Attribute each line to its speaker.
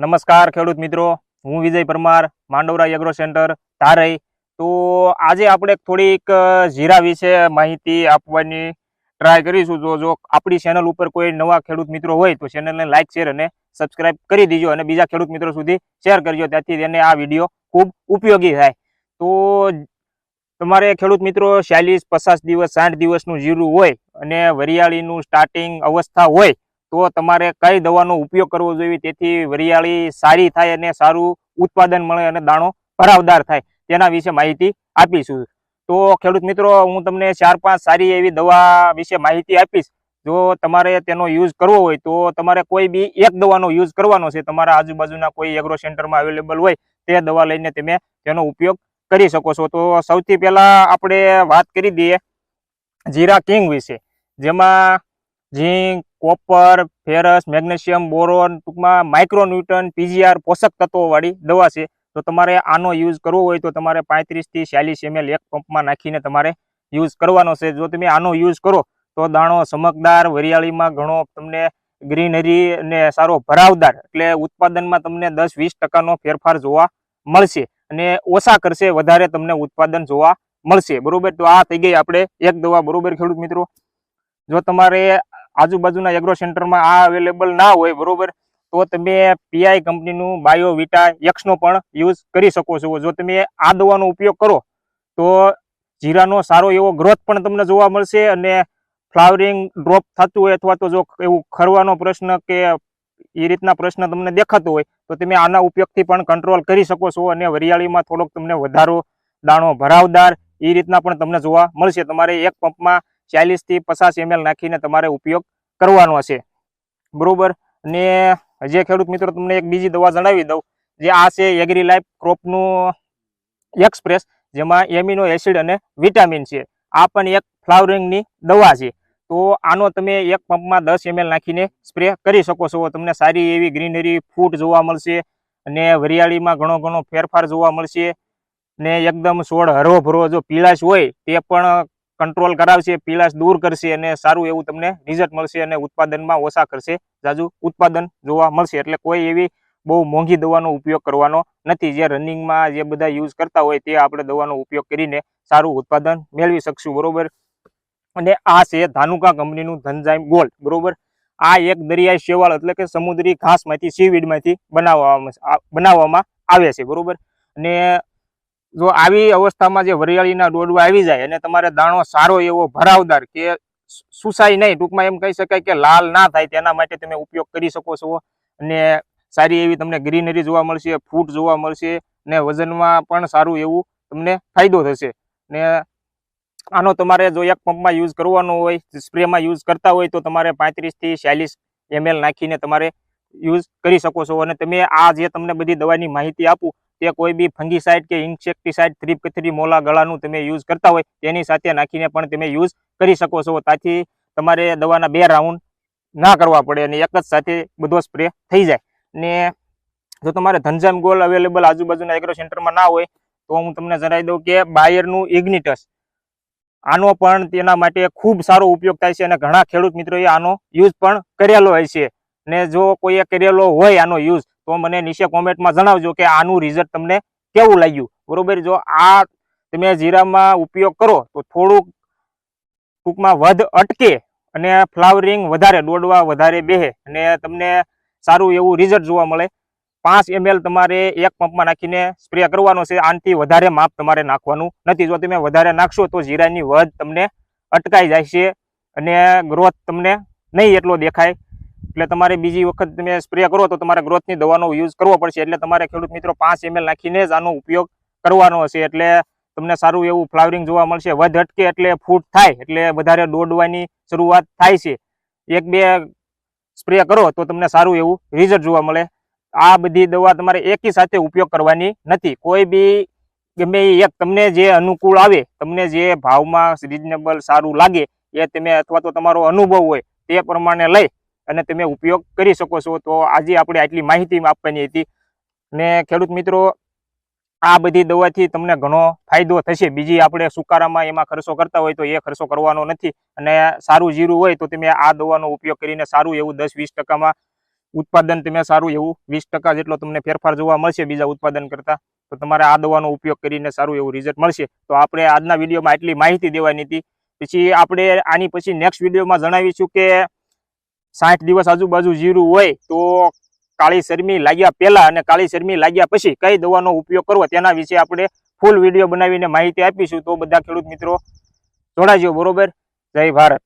Speaker 1: નમસ્કાર ખેડૂત મિત્રો. હું વિજય પરમાર માંડવરા એગ્રો સેન્ટર ધારઈ તો આજે આપણે થોડીક જીરા વિશે માહિતી આપવાની ટ્રાય કરીશું. જો જો આપણી ચેનલ ઉપર કોઈ નવા ખેડૂત મિત્રો હોય તો ચેનલને લાઇક શેર અને સબસ્ક્રાઇબ કરી દીજો અને બીજા ખેડૂત મિત્રો સુધી શેર કરજો. ત્યાંથી તેને આ વીડિયો ખૂબ ઉપયોગી થાય. તો તમારે ખેડૂત મિત્રો ચાલીસ પચાસ દિવસ, સાઠ દિવસનું જીરું હોય અને વરિયાળીનું સ્ટાર્ટિંગ અવસ્થા હોય તો તમારે કઈ દવાનો ઉપયોગ કરવો જોઈએ? તેથી વરિયાળી સારી થાય અને સારું ઉત્પાદન મળે અને દાણો ભરાવદાર થાય. તેના વિશે માહિતી આપીશું. તો ખેડૂત મિત્રો, હું તમને ચાર પાંચ સારી એવી દવા વિશે માહિતી આપીશ. જો તમારે તેનો યુઝ કરવો હોય, તો તમારે કોઈ બી એક દવાનો યુઝ કરવાનો છે, તમારા આજુબાજુના કોઈ એગ્રો સેન્ટરમાં અવેલેબલ હોય, તે દવા લઈને તમે તેનો ઉપયોગ કરી શકો છો. તો સૌથી પહેલાં આપણે વાત કરી દઈએ જીરા કિંગ વિશે. જેમાં zinc copper, ferrous, magnesium, boron, ટૂંકમાં માઇક્રોન્યુટન, પીજીઆર, પોષક તત્વો વાળી દવા છે. તો તમારે આનો યુઝ કરવો હોય તો તમારે પાંત્રીસથી ચાલીસ એમએલ એક પંપમાં નાખીને તમારે યુઝ કરવાનો છે. જો તમે આનો યુઝ કરો તો દાણો ચમકદાર વરિયાળીમાં ઘણો તમને ગ્રીનરી અને સારો ભરાવદાર એટલે ઉત્પાદનમાં તમને દસ વીસ ટકાનો ફેરફાર જોવા મળશે અને ઓછા કરશે, વધારે તમને ઉત્પાદન જોવા મળશે. બરોબર? તો આ થઈ ગઈ આપણે એક દવા. બરોબર ખેડૂત મિત્રો? જો તમારે આજુબાજુના એગ્રો સેન્ટરમાં આ અવેલેબલ ના હોય, બરોબર? તો તમે પીઆઈ કંપનીનું બાયોવિટા એક્સનો પણ યુઝ કરી શકો છો. જો તમે આ દવાનો ઉપયોગ કરો, તો જીરાનો સારો એવો ગ્રોથ પણ તમને જોવા મળશે અને ફ્લાવરિંગ ડ્રોપ થતું હોય અથવા તો જો એવું ખરવાનો પ્રશ્ન કે એ રીતના પ્રશ્ન તમને દેખાતો હોય, તો તમે આના ઉપયોગથી પણ કંટ્રોલ કરી શકો છો અને વરિયાળીમાં થોડોક તમને વધારો, દાણો ભરાવદાર એ રીતના પણ તમને જોવા મળશે. તમારે એક પંપમાં ચાલીસથી પચાસ એમએલ નાખીને તમારે ઉપયોગ કરવાનો છે. બરોબર? અને જે ખેડૂત મિત્રો તમને એક બીજી દવા જણાવી દઉં, જે આ છે એગ્રી લાઈફ ક્રોપનું એક્સપ્રેસ, જેમાં એમિનો એસિડ અને વિટામિન છે. આ પણ એક ફ્લાવરિંગની દવા છે. તો આનો તમે એક પંપમાં દસ એમએલ નાખીને સ્પ્રે કરી શકો છો. તમને સારી એવી ગ્રીનરી ફૂટ જોવા મળશે અને વરિયાળીમાં ઘણો ઘણો ફેરફાર જોવા મળશે. ને એકદમ છોડ હરો ભરો જો પીળાશ હોય, તે પણ કંટ્રોલ કરાવશે, પીળાશ દૂર કરશે અને સારું એવું તમને રિઝલ્ટ મળશે અને ઉત્પાદનમાં ઓછા કરશે. જાજુ ઉત્પાદન જોવા મળશે, એટલે કોઈ એવી બહુ મોંઘી દવાનો ઉપયોગ કરવાનો નથી. જે રનિંગમાં જે બધા યુઝ કરતા હોય તે આપણે દવાનો ઉપયોગ કરીને સારું ઉત્પાદન મેળવી શકશું, બરોબર? અને આ છે ધાનુકા કંપનીનું ધનજાઈમ ગોલ્ડ, બરોબર? આ એક દરિયાઈ શેવાળ એટલે કે સમુદ્રી ઘાસમાંથી સીવીડમાંથી બનાવવામાં બનાવવામાં આવે છે, બરોબર? અને જો આવી અવસ્થામાં જે વરિયાળીના ડોડવા આવી જાય અને તમારે દાણો સારો એવો ભરાવદાર કે સુસાય નહીં, ટૂંકમાં એમ કહી શકાય કે લાલ ના થાય, તેના માટે તમે ઉપયોગ કરી શકો છો. અને સારી એવી તમને ગ્રીનરી જોવા મળશે ફૂટ જોવા મળશે ને વજનમાં પણ સારું એવું તમને ફાયદો થશે. ને આનો તમારે જો એક પંપમાં યુઝ કરવાનો હોય, સ્પ્રેમાં યુઝ કરતા હોય, તો તમારે પાંત્રીસથી ચાલીસ એમએલ નાખીને તમારે યુઝ કરી શકો છો. અને તમે આ જે તમને બધી દવાની માહિતી આપું તે કોઈ બી ફંગીસાઇડ કે ઇન્સેક્ટિસાઇડ થ્રી મોલા ગળાનું તમે યુઝ કરતા હોય, તેની સાથે નાખીને પણ તમે યુઝ કરી શકો છો. ત્યાંથી તમારે દવાના બે રાઉન્ડ ના કરવા પડે અને એક જ સાથે બધો સ્પ્રે થઈ જાય. ને જો તમારે ધનજામ ગોલ અવેલેબલ આજુબાજુના એગ્રો સેન્ટરમાં ના હોય, તો હું તમને જણાવી દઉં કે બાયરનું ઇગ્નિટસ, આનો પણ તેના માટે ખૂબ સારો ઉપયોગ થાય છે અને ઘણા ખેડૂત મિત્રોએ આનો યુઝ પણ કરેલો હોય છે. ને જો કોઈએ કરેલો હોય આનો યુઝ તો મને નીચે કોમેન્ટમાં જણાવજો કે આનું રિઝલ્ટ તમને કેવું લાગ્યું. બરોબર? જો આ તમે જીરામાં ઉપયોગ કરો, તો થોડુંક ટૂંકમાં વધ અટકે અને ફ્લાવરિંગ વધારે, દોડવા વધારે બેહે અને તમને સારું એવું રિઝલ્ટ જોવા મળે. પાંચ એમએલ તમારે એક પંપમાં નાખીને સ્પ્રે કરવાનો છે. આનાથી વધારે માપ તમારે નાખવાનું નથી. જો તમે વધારે નાખશો, તો જીરાની વધ તમને અટકાઈ જાય છે અને ગ્રોથ તમને નહીં એટલો દેખાય. એટલે તમારે બીજી વખત તમે સ્પ્રે કરો તો તમારે ગ્રોથની દવાનો યુઝ કરવો પડશે. એટલે તમારે ખેડૂત મિત્રો પાંચ એમએલ નાખીને જ આનો ઉપયોગ કરવાનો હશે. એટલે તમને સારું એવું ફ્લાવરિંગ જોવા મળશે. વધ અટકે એટલે ફૂટ થાય. એટલે વધારે દોડવાની શરૂઆત થાય છે. એક, બે સ્પ્રે કરો તો તમને સારું એવું રિઝલ્ટ જોવા મળે. આ બધી દવા તમારે એકી સાથે ઉપયોગ કરવાની નથી. કોઈ બી ગમે એક તમને જે અનુકૂળ આવે, તમને જે ભાવમાં રિઝનેબલ સારું લાગે, એ તમે અથવા તો તમારો અનુભવ હોય, તે પ્રમાણે લઈ અને તમે ઉપયોગ કરી શકો છો. તો આજે આપણે આટલી માહિતી આપવાની હતી. ને ખેડૂત મિત્રો, આ બધી દવાથી તમને ઘણો ફાયદો થશે. બીજી આપણે સુકારામાં એમાં ખર્ચો કરતા હોય તો એ ખર્ચો કરવાનો નથી. અને સારું જીરું હોય તો તમે આ દવાનો ઉપયોગ કરીને સારું એવું દસ વીસ ટકામાં ઉત્પાદન તમે સારું એવું વીસ ટકા જેટલો તમને ફેરફાર જોવા મળશે બીજા ઉત્પાદન કરતા, તો તમારે આ દવાનો ઉપયોગ કરીને સારું એવું રિઝલ્ટ મળશે. તો આપણે આજના વિડીયોમાં એટલી માહિતી દેવાની હતી. પછી આપણે આની પછી નેક્સ્ટ વિડીયોમાં જણાવીશું કે સાઠ દિવસ આજુબાજુ જીરું હોય તો કાળી શરમી લાગ્યા પહેલા અને કાળી શરમી લાગ્યા પછી કઈ દવાનો ઉપયોગ કરવો તેના વિશે આપણે ફૂલ વીડિયો બનાવીને માહિતી આપીશું. તો બધા ખેડૂત મિત્રો જોડાજો બરોબર. જય ભારત.